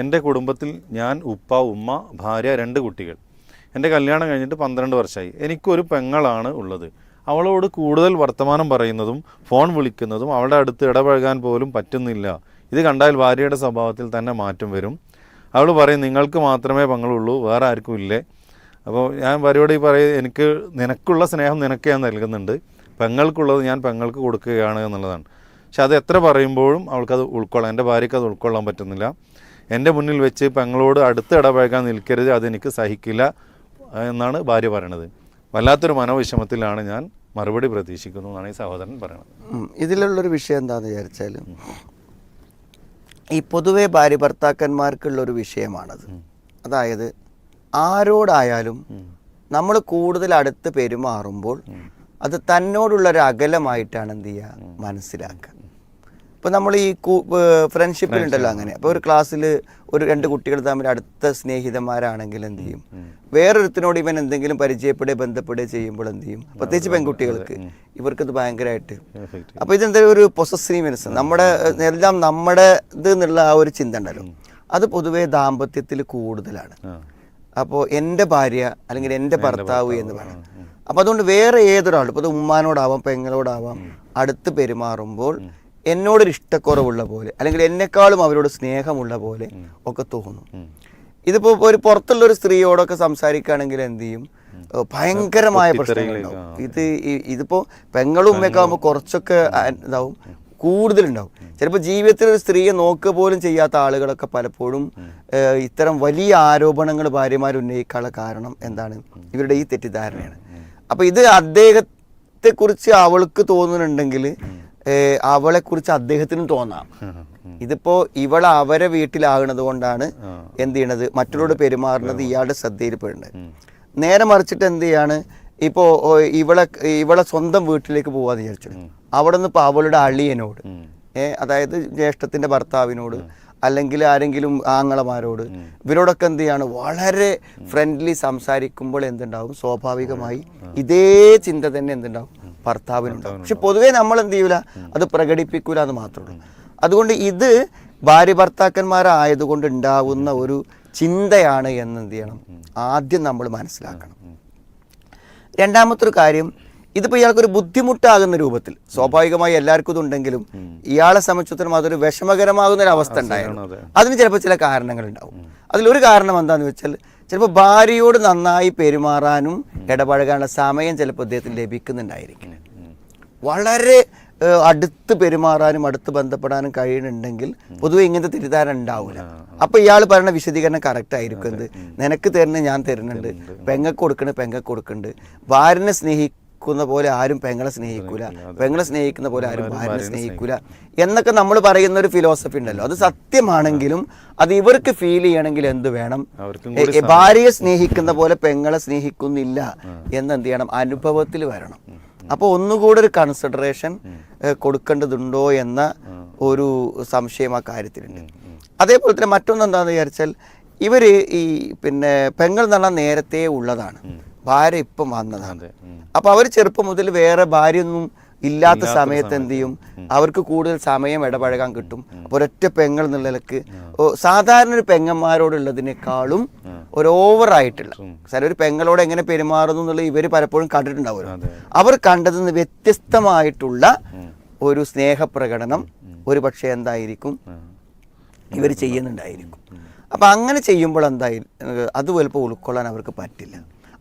എന്റെ കുടുംബത്തിൽ ഞാൻ ഉപ്പ ഉമ്മ ഭാര്യ രണ്ട് കുട്ടികൾ. എന്റെ കല്യാണം കഴിഞ്ഞിട്ട് പന്ത്രണ്ട് വർഷമായി എനിക്കൊരു പെങ്ങളാണ് ഉള്ളത്. അവളോട് കൂടുതൽ വർത്തമാനം പറയുന്നതും ഫോൺ വിളിക്കുന്നതും അവളുടെ അടുത്ത് ഇടപഴകാൻ പോലും പറ്റുന്നില്ല. ഇത് കണ്ടാൽ ഭാര്യയുടെ സ്വഭാവത്തിൽ തന്നെ മാറ്റം വരും. അവൾ പറയും നിങ്ങൾക്ക് മാത്രമേ പെങ്ങളുള്ളൂ വേറെ ആർക്കും ഇല്ലേ? അപ്പോൾ ഞാൻ ഭാര്യയോട് ഈ പറയും എനിക്ക് നിനക്കുള്ള സ്നേഹം നിനക്ക് ഞാൻ നൽകുന്നുണ്ട്. പെങ്ങൾക്കുള്ളത് ഞാൻ പെങ്ങൾക്ക് കൊടുക്കുകയാണ് എന്നുള്ളതാണ്. പക്ഷെ അത് എത്ര പറയുമ്പോഴും അവൾക്കത് ഉൾക്കൊള്ളാം. എന്റെ ഭാര്യയ്ക്ക് അത് ഉൾക്കൊള്ളാൻ പറ്റുന്നില്ല. എന്റെ മുന്നിൽ വെച്ച് പെങ്ങളോട് അടുത്ത് ഇടപഴകാൻ നിൽക്കരുത് അതെനിക്ക് സഹിക്കില്ല എന്നാണ് ഭാര്യ പറയണത്. വല്ലാത്തൊരു മനോവിഷമത്തിലാണ് ഞാൻ മറുപടി പ്രതീക്ഷിക്കുന്നു എന്നാണ് ഈ സഹോദരൻ പറയുന്നത്. ഇതിലുള്ളൊരു വിഷയം എന്താണെന്ന് വിചാരിച്ചാൽ ഈ പൊതുവെ ഭാര്യ ഭർത്താക്കന്മാർക്കുള്ളൊരു വിഷയമാണത്. അതായത് ആരോടായാലും നമ്മൾ കൂടുതൽ അടുത്ത് പെരുമാറുമ്പോൾ അത് തന്നോടുള്ള ഒരു അകലമായിട്ടാണ് എന്ത് ചെയ്യുക മനസ്സിലാക്കുക. ഇപ്പം നമ്മൾ ഈ ഫ്രണ്ട്ഷിപ്പിൽ ഉണ്ടല്ലോ അങ്ങനെ. അപ്പോൾ ഒരു ക്ലാസ്സിൽ ഒരു രണ്ട് കുട്ടികൾ തമ്മിൽ അടുത്ത സ്നേഹിതന്മാരാണെങ്കിൽ എന്ത് ചെയ്യും? വേറൊരുത്തിനോട് ഇവൻ എന്തെങ്കിലും പരിചയപ്പെടുകയോ ബന്ധപ്പെടുകയോ ചെയ്യുമ്പോൾ എന്ത് ചെയ്യും? പ്രത്യേകിച്ച് പെൺകുട്ടികൾക്ക്. ഇവർക്കത് ഭയങ്കരമായിട്ട് അപ്പോൾ ഇതെന്തായാലും ഒരു പൊസസീവ്നെസ് നമ്മുടെ എല്ലാം നമ്മുടെ ഇത് എന്നുള്ള ആ ഒരു ചിന്ത ഉണ്ടല്ലോ. അത് പൊതുവേ ദാമ്പത്യത്തിൽ കൂടുതലാണ്. അപ്പോൾ എന്റെ ഭാര്യ അല്ലെങ്കിൽ എന്റെ ഭർത്താവ് എന്ന് പറയും അപ്പോൾ അതുകൊണ്ട് വേറെ ഏതൊരാളും ഇപ്പോൾ ഉമ്മാനോടാവാം പെങ്ങളോടാവാം അടുത്ത് പെരുമാറുമ്പോൾ എന്നോടൊരു ഇഷ്ടക്കുറവുള്ള പോലെ അല്ലെങ്കിൽ എന്നെക്കാളും അവരോട് സ്നേഹമുള്ള പോലെ ഒക്കെ തോന്നും. ഇതിപ്പോ ഒരു പുറത്തുള്ള ഒരു സ്ത്രീയോടൊക്കെ സംസാരിക്കുകയാണെങ്കിൽ എന്ത് ചെയ്യും? ഭയങ്കരമായ പ്രശ്നങ്ങളുണ്ടാവും ഇത് ഇതിപ്പോ പെങ്ങളും ഉമ്മയൊക്കെ ആകുമ്പോൾ കുറച്ചൊക്കെ ഇതാവും. കൂടുതലുണ്ടാവും. ചിലപ്പോൾ ജീവിതത്തിൽ ഒരു സ്ത്രീയെ നോക്കുക പോലും ചെയ്യാത്ത ആളുകളൊക്കെ പലപ്പോഴും ഇത്തരം വലിയ ആരോപണങ്ങൾ ഭാര്യമാർ ഉന്നയിക്കാനുള്ള കാരണം എന്താണ്? ഇവരുടെ ഈ തെറ്റിദ്ധാരണയാണ്. അപ്പൊ ഇത് അദ്ദേഹത്തെ കുറിച്ച് അവൾക്ക് തോന്നുന്നുണ്ടെങ്കിൽ അവളെ കുറിച്ച് അദ്ദേഹത്തിന് തോന്നാം. ഇതിപ്പോ ഇവൾ അവരെ വീട്ടിലാകുന്നത് കൊണ്ടാണ് എന്ത് ചെയ്യണത്? മറ്റുള്ളവരോട് പെരുമാറുന്നത് ഇയാളുടെ ശ്രദ്ധയിൽപ്പെടുന്നത്. നേരെ മറിച്ചിട്ട് എന്ത് ചെയ്യാണ്? ഇപ്പോ ഇവളെ ഇവളെ സ്വന്തം വീട്ടിലേക്ക് പോവാന്ന് വിചാരിച്ചു. അവിടെ നിന്ന് ഇപ്പൊ അവളുടെ അളിയനോട് അതായത് ജ്യേഷ്ഠത്തിന്റെ ഭർത്താവിനോട് അല്ലെങ്കിൽ ആരെങ്കിലും ആങ്ങളമാരോട് ഇവരോടൊക്കെ എന്ത് ചെയ്യാണ്? വളരെ ഫ്രണ്ട്ലി സംസാരിക്കുമ്പോൾ എന്തുണ്ടാവും? സ്വാഭാവികമായി ഇതേ ചിന്ത തന്നെ എന്തുണ്ടാവും? ഭർത്താവിനുണ്ടാവും. പക്ഷെ പൊതുവേ നമ്മൾ എന്ത് ചെയ്യൂല? അത് പ്രകടിപ്പിക്കൂല എന്ന് മാത്രമേ ഉള്ളൂ. അതുകൊണ്ട് ഇത് ഭാര്യ ഭർത്താക്കന്മാരായതുകൊണ്ട് ഉണ്ടാവുന്ന ഒരു ചിന്തയാണ് എന്ന് എന്ത് ചെയ്യണം? ആദ്യം നമ്മൾ മനസ്സിലാക്കണം. രണ്ടാമത്തെ ഒരു കാര്യം ഇതിപ്പോൾ ഇയാൾക്കൊരു ബുദ്ധിമുട്ടാകുന്ന രൂപത്തിൽ സ്വാഭാവികമായി എല്ലാവർക്കും ഇതുണ്ടെങ്കിലും ഇയാളെ സംബന്ധിച്ചിടത്തോളം അതൊരു വിഷമകരമാകുന്ന ഒരു അവസ്ഥ ഉണ്ടായിരുന്നു. അതിന് ചിലപ്പോൾ ചില കാരണങ്ങൾ ഉണ്ടാവും അതിലൊരു കാരണം എന്താണെന്ന് വെച്ചാൽ ചിലപ്പോൾ ഭാര്യയോട് നന്നായി പെരുമാറാനും ഇടപഴകാനുള്ള സമയം ചിലപ്പോൾ അദ്ദേഹത്തിന് ലഭിക്കുന്നുണ്ടായിരിക്കും വളരെ അടുത്ത് പെരുമാറാനും അടുത്ത് ബന്ധപ്പെടാനും കഴിയുന്നുണ്ടെങ്കിൽ പൊതുവെ ഇങ്ങനത്തെ തെറ്റിദ്ധാരണ ഉണ്ടാവില്ല അപ്പൊ ഇയാൾ പറയുന്ന വിശദീകരണം കറക്റ്റ് ആയിരിക്കും എന്ത്? നിനക്ക് തരുന്ന ഞാൻ തരുന്നുണ്ട്. പെങ്ങൾക്ക് കൊടുക്കണ പെങ്ങൾക്ക് കൊടുക്കുന്നുണ്ട് ഭാര്യനെ സ്നേഹിക്കുന്ന പോലെ ആരും പെങ്ങളെ സ്നേഹിക്കൂല. പെങ്ങളെ സ്നേഹിക്കുന്ന പോലെ ആരും ഭാര്യനെ സ്നേഹിക്കൂല. എന്നൊക്കെ നമ്മൾ പറയുന്ന ഒരു ഫിലോസഫി ഉണ്ടല്ലോ. അത് സത്യമാണെങ്കിലും അത് ഇവർക്ക് ഫീൽ ചെയ്യണമെങ്കിൽ എന്ത് വേണം? ഭാര്യയെ സ്നേഹിക്കുന്ന പോലെ പെങ്ങളെ സ്നേഹിക്കുന്നില്ല എന്ന് എന്ത് ചെയ്യണം? അനുഭവത്തിൽ വരണം. അപ്പോൾ ഒന്നുകൂടെ ഒരു കൺസിഡറേഷൻ കൊടുക്കേണ്ടതുണ്ടോ എന്ന ഒരു സംശയം ആ കാര്യത്തിലുണ്ട്. അതേപോലെ തന്നെ മറ്റൊന്ന് എന്താണെന്ന് വിചാരിച്ചാൽ ഇവർ ഈ പിന്നെ പെങ്ങൾ എന്ന് പറഞ്ഞാൽ നേരത്തെ ഉള്ളതാണ്. ഭാര്യ ഇപ്പം വന്നതാണ് അപ്പോൾ അപ്പൊ അവർ ചെറുപ്പം മുതൽ വേറെ ഭാര്യയൊന്നും ഇല്ലാത്ത സമയത്ത് എന്ത് ചെയ്യും അവർക്ക് കൂടുതൽ സമയം ഇടപഴകാൻ കിട്ടും. അപ്പൊ ഒരൊറ്റ പെങ്ങൾ എന്നുള്ള നിലയ്ക്ക് സാധാരണ ഒരു പെങ്ങന്മാരോടുള്ളതിനേക്കാളും ഒരു ഓവറായിട്ടുള്ള സാർ ഒരു പെങ്ങളോട് എങ്ങനെ പെരുമാറുന്നു എന്നുള്ളത് ഇവർ പലപ്പോഴും കണ്ടിട്ടുണ്ടാവുമല്ലോ. അവർ കണ്ടതിൽ നിന്ന് വ്യത്യസ്തമായിട്ടുള്ള ഒരു സ്നേഹപ്രകടനം ഒരു പക്ഷേ എന്തായിരിക്കും? ഇവർ ചെയ്യുന്നുണ്ടായിരിക്കും. അപ്പം അങ്ങനെ ചെയ്യുമ്പോൾ എന്തായി അതുപോലെ അത് ചിലപ്പോൾ ഉൾക്കൊള്ളാൻ അവർക്ക് പറ്റില്ല.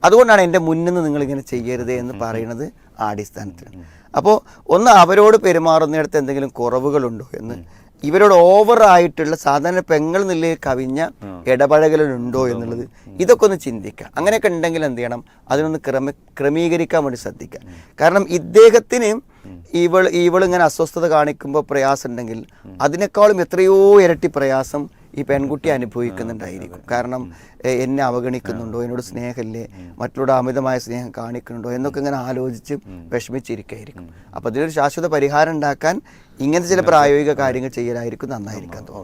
അതുകൊണ്ടാണ് എന്റെ മുന്നിൽ നിന്ന് നിങ്ങളിങ്ങനെ ചെയ്യരുത് എന്ന് പറയുന്നത് ആ അടിസ്ഥാനത്തിൽ. അപ്പോൾ ഒന്ന് അവരോട് പെരുമാറുന്നിടത്ത് എന്തെങ്കിലും കുറവുകളുണ്ടോ എന്ന്. ഇവരോട് ഓവറായിട്ടുള്ള സാധാരണ പെങ്ങൾ നിലയിൽ കവിഞ്ഞ ഇടപഴകലുണ്ടോ എന്നുള്ളത് ഇതൊക്കെ ഒന്ന് ചിന്തിക്കുക. അങ്ങനെയൊക്കെ ഉണ്ടെങ്കിൽ എന്ത് ചെയ്യണം? അതിനൊന്ന് ക്രമ ക്രമീകരിക്കാൻ വേണ്ടി ശ്രദ്ധിക്കുക. കാരണം ഇദ്ദേഹത്തിന് ഇവൾ ഇവളിങ്ങനെ അസ്വസ്ഥത കാണിക്കുമ്പോൾ പ്രയാസം ഉണ്ടെങ്കിൽ അതിനേക്കാളും എത്രയോ ഇരട്ടി പ്രയാസം ഈ പെൺകുട്ടി അനുഭവിക്കുന്നുണ്ടായിരിക്കും. കാരണം എന്നെ അവഗണിക്കുന്നുണ്ടോ? എന്നോട് സ്നേഹമില്ലേ? മറ്റുള്ള അമിതമായ സ്നേഹം കാണിക്കുന്നുണ്ടോ? എന്നൊക്കെ ഇങ്ങനെ ആലോചിച്ച് വിഷമിച്ചിരിക്കായിരിക്കും. അപ്പോൾ അതിനൊരു ശാശ്വത പരിഹാരം ഉണ്ടാക്കാൻ ഇങ്ങനത്തെ ചില പ്രായോഗിക കാര്യങ്ങൾ ചെയ്യലായിരിക്കും നന്നായിരിക്കാൻ തോന്നുന്നു